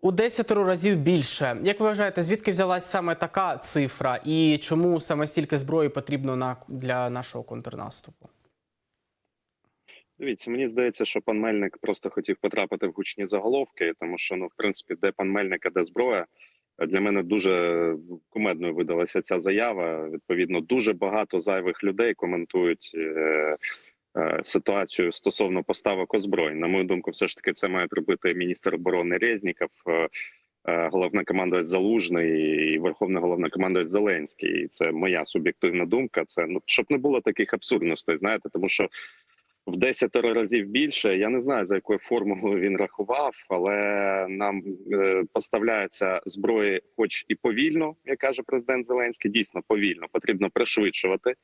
У десятеро разів більше. Як ви вважаєте, звідки взялась саме така цифра, і чому саме стільки зброї потрібно на для нашого контрнаступу? Дивіться, мені здається, що пан Мельник просто хотів потрапити в гучні заголовки, тому що ну, в принципі, де пан Мельник, а де зброя. Для мене дуже кумедною видалася ця заява. Відповідно, дуже багато зайвих людей коментують е, ситуацію стосовно поставок озброєнь. На мою думку, все ж таки це має робити міністр оборони Резніков, е, е, головнокомандувач Залужний і верховний головнокомандувач Зеленський. Це моя суб'єктивна думка. Це ну щоб не було таких абсурдностей, знаєте, тому що в десятеро разів більше. Я не знаю за якою формулою він рахував, але нам е, поставляється зброї, хоч і повільно, як каже президент Зеленський. Дійсно повільно потрібно пришвидшувати.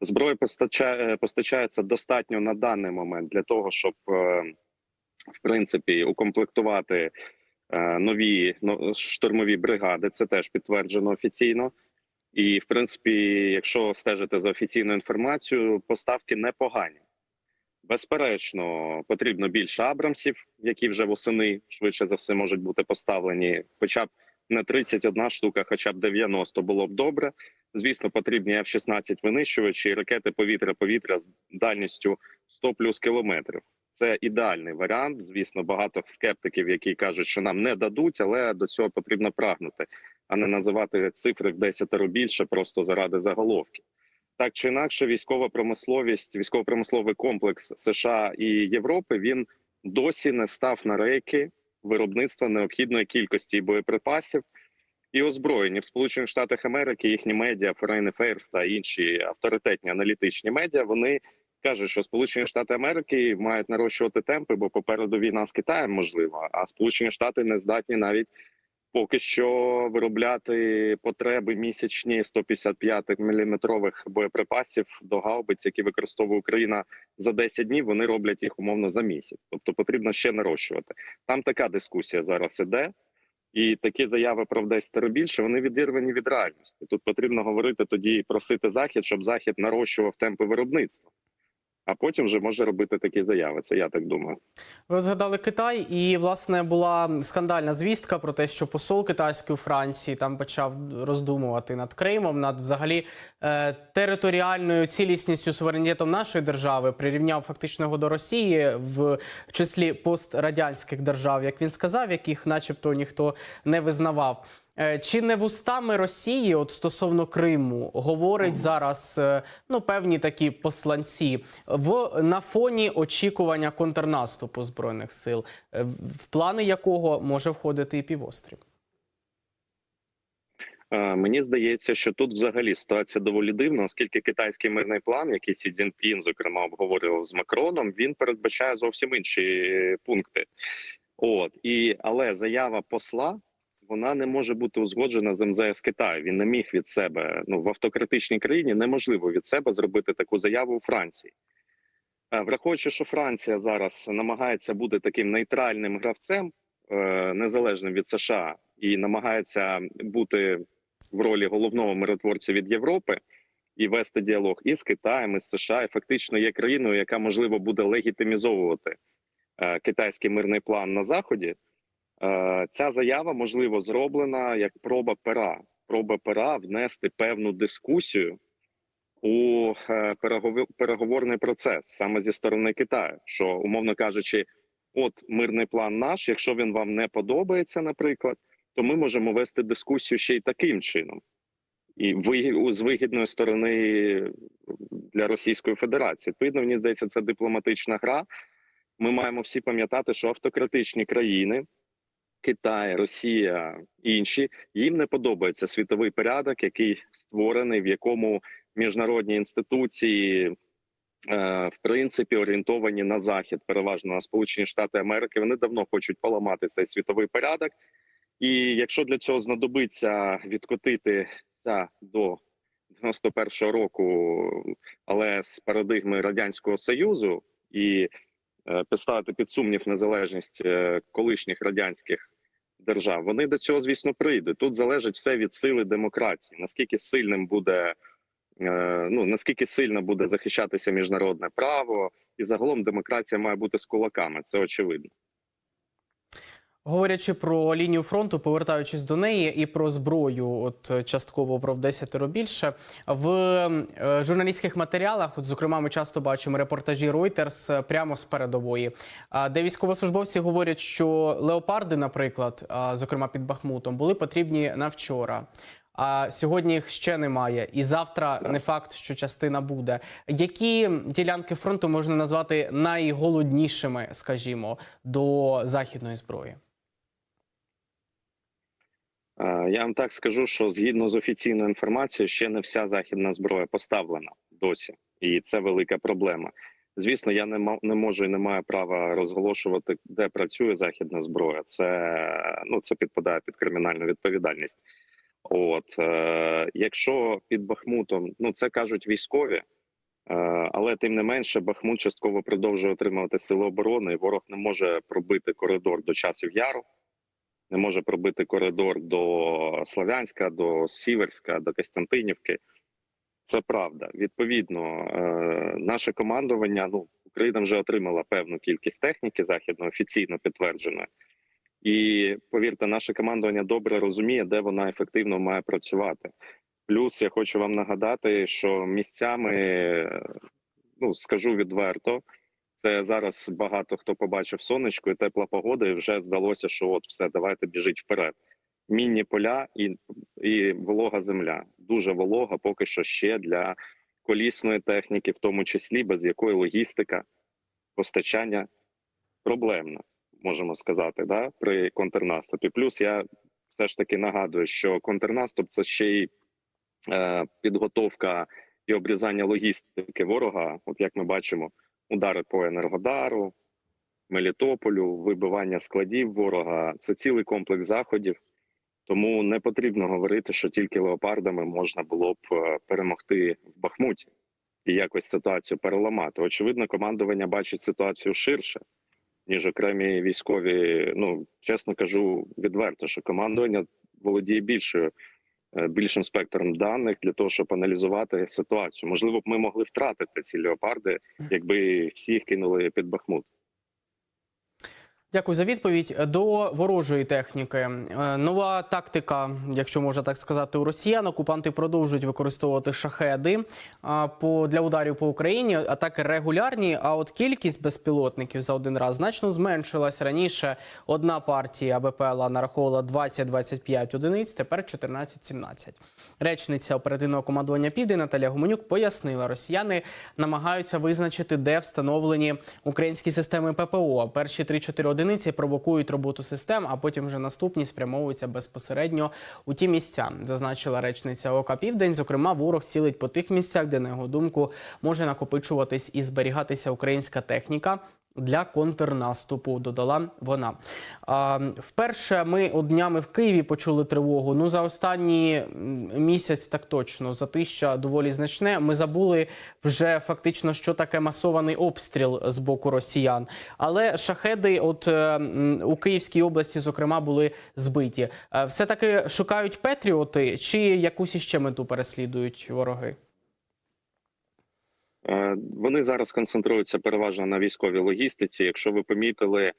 Зброя постачає, постачається достатньо на даний момент для того, щоб е, в принципі укомплектувати е, нові штурмові бригади. Це теж підтверджено офіційно. І в принципі, якщо стежити за офіційною інформацією, поставки непогані. Безперечно, потрібно більше абрамсів, які вже восени швидше за все можуть бути поставлені, хоча б не 31 штука, хоча б 90 було б добре. Звісно, потрібні F-16 винищувачі, ракети повітря-повітря з дальністю 100 плюс кілометрів. Це ідеальний варіант. Звісно, багато скептиків, які кажуть, що нам не дадуть, але до цього потрібно прагнути, а не називати цифри в 10 більше просто заради заголовки. Так чи інакше, військова промисловість, військово-промисловий комплекс США і Європи він досі не став на рейки виробництва необхідної кількості боєприпасів і озброєння в Сполучених Штатах Америки. Їхні медіа, Foreign Affairs та інші авторитетні аналітичні медіа. Вони кажуть, що Сполучені Штати Америки мають нарощувати темпи, бо попереду війна з Китаєм можлива. А Сполучені Штати не здатні навіть поки що виробляти потреби місячні 155 міліметрових боєприпасів до гаубиць, які використовує Україна за 10 днів. Вони роблять їх умовно за місяць. Тобто потрібно ще нарощувати. Там така дискусія зараз іде. І такі заяви про десь 10 більше вони відірвані від реальності. Тут потрібно говорити тоді і просити захід, щоб захід нарощував темпи виробництва. А потім вже може робити такі заяви. Це я так думаю. Ви згадали Китай, і власне була скандальна звістка про те, що посол китайський у Франції там почав роздумувати над Кримом, над взагалі е, територіальною цілісністю суверенітетом нашої держави, прирівняв фактично його до Росії в числі пострадянських держав, як він сказав, яких, начебто, ніхто не визнавав. Е, Чи не вустами Росії, от стосовно Криму, говорить зараз е, ну певні такі посланці в на фоні очікування контрнаступу збройних сил, е, в плани якого може входити і півострів? Мені здається, що тут взагалі ситуація доволі дивна, оскільки китайський мирний план, який Сі Цзіньпін, зокрема, обговорював з Макроном, він передбачає зовсім інші пункти. От і але заява посла вона не може бути узгоджена з МЗС Китаю. Він не міг від себе ну в автократичній країні неможливо від себе зробити таку заяву у Франції. Е, Враховуючи, що Франція зараз намагається бути таким нейтральним гравцем, е, незалежним від США, і намагається бути в ролі головного миротворця від Європи і вести діалог і з Китаєм, і з США, і фактично є країною, яка можливо буде легітимізовувати е, китайський мирний план на заході. Е, Ця заява можливо зроблена як проба пера, проба пера внести певну дискусію у е, переговорний процес саме зі сторони Китаю, що умовно кажучи, от мирний план наш, якщо він вам не подобається, наприклад, то ми можемо вести дискусію ще й таким чином, і з вигідної сторони для Російської Федерації. Відповідно, мені здається, це дипломатична гра. Ми маємо всі пам'ятати, що автократичні країни. Китай, Росія інші їм не подобається світовий порядок, який створений, в якому міжнародні інституції е, в принципі орієнтовані на захід, переважно на Сполучені Штати Америки. Вони давно хочуть поламати цей світовий порядок. І якщо для цього знадобиться відкотитися до 91-го року, але з парадигми радянського союзу і поставити під сумнів незалежність е, колишніх радянських держав, вони до цього, звісно, прийдуть. Тут залежить все від сили демократії, наскільки сильним буде. е, Ну наскільки сильно буде захищатися міжнародне право, і загалом демократія має бути з кулаками. Це очевидно. Говорячи про лінію фронту, повертаючись до неї і про зброю, от е, частково про в десятеро більше в е, журналістських матеріалах, от зокрема, ми часто бачимо репортажі Reuters е, прямо з передової, де військовослужбовці говорять, що леопарди, наприклад, зокрема під Бахмутом, були потрібні на вчора. А сьогодні їх ще немає, і завтра не факт, що частина буде. Які ділянки фронту можна назвати найголоднішими, скажімо, до західної зброї? Е, Я вам так скажу, що згідно з офіційною інформацією, ще не вся західна зброя поставлена досі, і це велика проблема. Звісно, я не не можу і не маю права розголошувати, де працює західна зброя. Це ну це підпадає під кримінальну відповідальність. От е, якщо під Бахмутом, ну це кажуть військові, е, але тим не менше, Бахмут частково продовжує отримувати сили оборони, і ворог не може пробити коридор до часів яру не може пробити коридор до Слов'янська, до Сіверська, до Костянтинівки. Це правда. Відповідно, е, наше командування ну Україна вже отримала певну кількість техніки західно офіційно підтвердженої. І повірте, наше командування добре розуміє, де вона ефективно має працювати. Плюс я хочу вам нагадати, що місцями, е, ну скажу відверто, це зараз багато хто побачив сонечко і тепла погода, і вже здалося, що от все, давайте біжить вперед. Мінні поля і, і волога земля. Дуже волога, поки що ще для колісної техніки, в тому числі, без якої логістика постачання проблемна, можемо сказати, да, при контрнаступі. Плюс я все ж таки нагадую, що контрнаступ це ще й е, підготовка і обрізання логістики ворога. От як ми бачимо, удари по Енергодару, Мелітополю, вибивання складів ворога це цілий комплекс заходів. Тому не потрібно говорити, що тільки леопардами можна було б е, перемогти в Бахмуті і якось ситуацію переламати. Очевидно, командування бачить ситуацію ширше, ніж окремі військові. Ну чесно кажу відверто, що командування володіє більшою більшим спектром даних для того, щоб аналізувати ситуацію. Можливо, б ми могли втратити ці леопарди, якби всі їх кинули під Бахмут. Дякую за відповідь. До ворожої техніки. Е, Нова тактика, якщо можна так сказати, у росіян. Окупанти продовжують використовувати шахеди по для ударів по Україні. Атаки регулярні. А от кількість безпілотників за один раз значно зменшилась. Раніше одна партія БПЛА нараховувала 20-25 одиниць, тепер 14-17. Речниця оперативного командування Південь Наталя Гуменюк пояснила, росіяни намагаються визначити, де встановлені українські системи ППО. Перші 3-4 одиниці провокують роботу систем, а потім вже наступні спрямовуються безпосередньо у ті місця, зазначила речниця ОК Південь. Зокрема, ворог цілить по тих місцях, де на його думку може накопичуватись і зберігатися українська техніка. Для контрнаступу додала вона. А, вперше ми днями в Києві почули тривогу. Ну за останній місяць так точно затища доволі значне. Ми забули вже фактично, що таке масований обстріл з боку росіян. Але шахеди, от е, у Київській області, зокрема, були збиті. Е, Все таки шукають Петріоти чи якусь іще мету переслідують вороги? Е, Вони зараз концентруються переважно на військовій логістиці. Якщо ви помітили,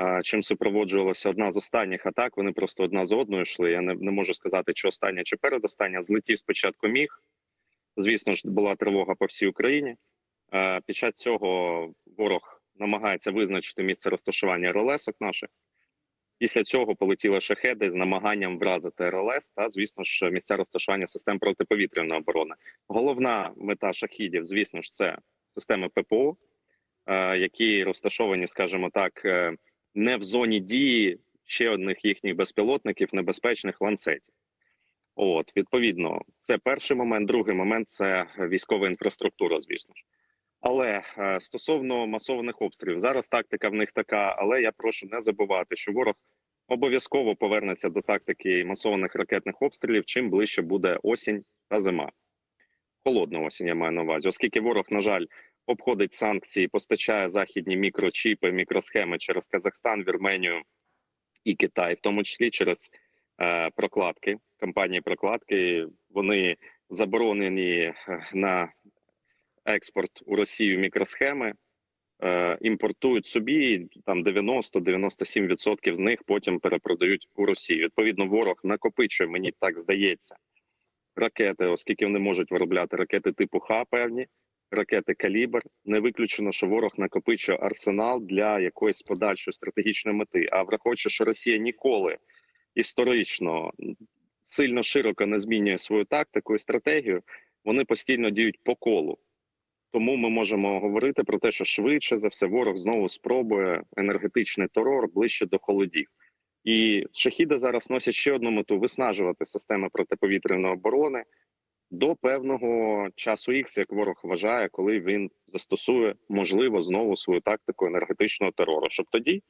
е, чим супроводжувалася одна з останніх атак, вони просто одна з одною йшли. Я не, не можу сказати, чи остання, чи передостання. Злетів спочатку міг. Звісно ж, була тривога по всій Україні. Е, Під час цього ворог намагається визначити місце розташування РЛСок наших. Після цього полетіли шахеди з намаганням вразити РЛС та, звісно ж, місця розташування систем протиповітряної оборони. Головна мета шахідів, звісно ж, це системи ППО, е, які розташовані, скажімо так, е, не в зоні дії ще одних їхніх безпілотників, небезпечних ланцетів. От, відповідно, це перший момент. Другий момент це військова інфраструктура, звісно ж. Але е, стосовно масованих обстрілів, зараз тактика в них така. Але я прошу не забувати, що ворог обов'язково повернеться до тактики масованих ракетних обстрілів, чим ближче буде осінь та зима. Холодна осінь я маю на увазі, оскільки ворог, на жаль, обходить санкції, постачає західні мікрочіпи, мікросхеми через Казахстан, Вірменію і Китай, в тому числі через е, прокладки, компанії прокладки. Вони заборонені е, на експорт у Росію мікросхеми. е, імпортують собі там 90-97% з них потім перепродають у Росію. Відповідно, ворог накопичує, мені так здається, ракети, оскільки вони можуть виробляти ракети типу Х певні, ракети Калібр. Не виключено, що ворог накопичує арсенал для якоїсь подальшої стратегічної мети. А враховуючи, що Росія ніколи історично сильно широко не змінює свою тактику і стратегію, вони постійно діють по колу. Тому ми можемо говорити про те, що швидше за все ворог знову спробує енергетичний терор ближче до холодів. І шахіди зараз носять ще одну мету виснажувати системи протиповітряної оборони до певного часу Х, як ворог вважає, коли він застосує можливо знову свою тактику енергетичного терору, щоб тоді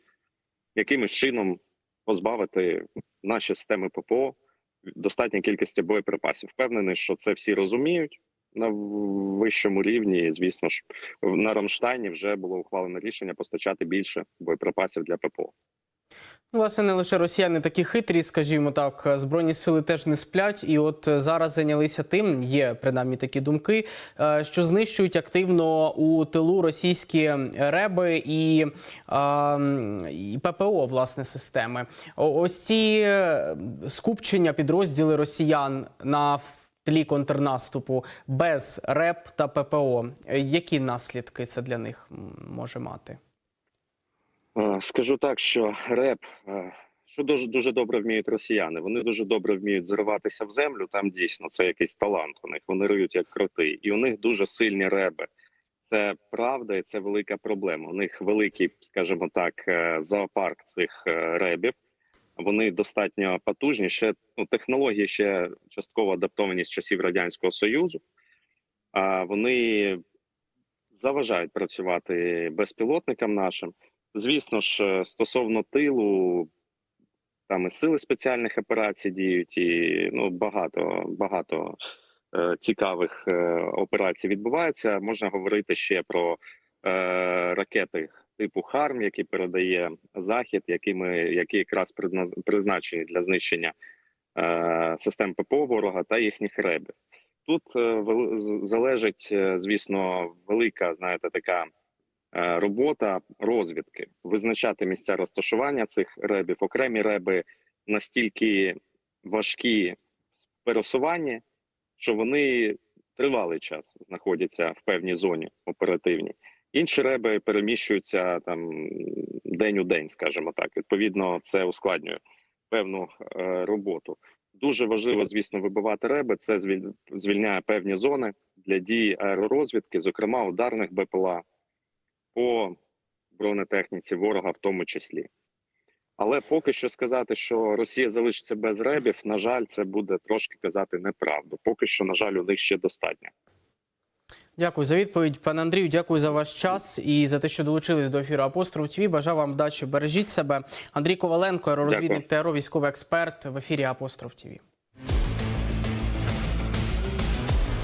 якимось чином позбавити наші системи ППО достатньої кількості боєприпасів. Впевнений, що це всі розуміють на вищому рівні. І, звісно ж, на Рамштайні вже було ухвалено рішення постачати більше боєприпасів для ППО. Ну, Власне, не лише росіяни такі хитрі, скажімо так, збройні сили теж не сплять. І от е, зараз зайнялися тим, є принаймні такі думки, е, що знищують активно у тилу російські реби і, і ППО власне системи. Ось ці е, скупчення підрозділи росіян на тлі контрнаступу без РЕП та ППО. Які наслідки це для них може мати? Е, Скажу так, що реп, е, що дуже дуже добре вміють росіяни. Вони дуже добре вміють зриватися в землю. Там дійсно це якийсь талант. У них вони риють як кроти, і у них дуже сильні реби. Це правда, і це велика проблема. У них великий, скажімо так, е, зоопарк цих ребів. Вони достатньо потужні. Ще ну, технології ще частково адаптовані з часів радянського союзу. А вони заважають працювати безпілотникам нашим. Звісно ж, е, стосовно тилу, там і сили спеціальних операцій діють, і ну багато багато е, цікавих е, операцій відбувається. Можна говорити ще про е, ракети типу Харм, які передає Захід, які ми які якраз призначені для знищення е, систем ППО ворога та їхніх ребів. Тут е, залежить, е, звісно, велика, знаєте, така е, робота розвідки, визначати місця розташування цих ребів. Окремі реби настільки важкі в пересуванні, що вони тривалий час знаходяться в певній зоні оперативній. Інші реби переміщуються там день у день, скажімо так. Відповідно, це ускладнює певну е, роботу. Дуже важливо, звісно, вибивати реби. Це звільняє певні зони для дії аеророзвідки, зокрема ударних БПЛА по бронетехніці ворога, в тому числі. Але поки що сказати, що Росія залишиться без ребів, на жаль, це буде трошки казати неправду. Поки що, на жаль, у них ще достатньо. Дякую за відповідь, пане Андрію. Дякую за ваш час і за те, що долучились до ефіру Апостроф ТВ. Бажаю вам вдачі. Бережіть себе. Андрій Коваленко, аеророзвідник Дякую. ТРО, військовий експерт в ефірі Апостроф ТВ.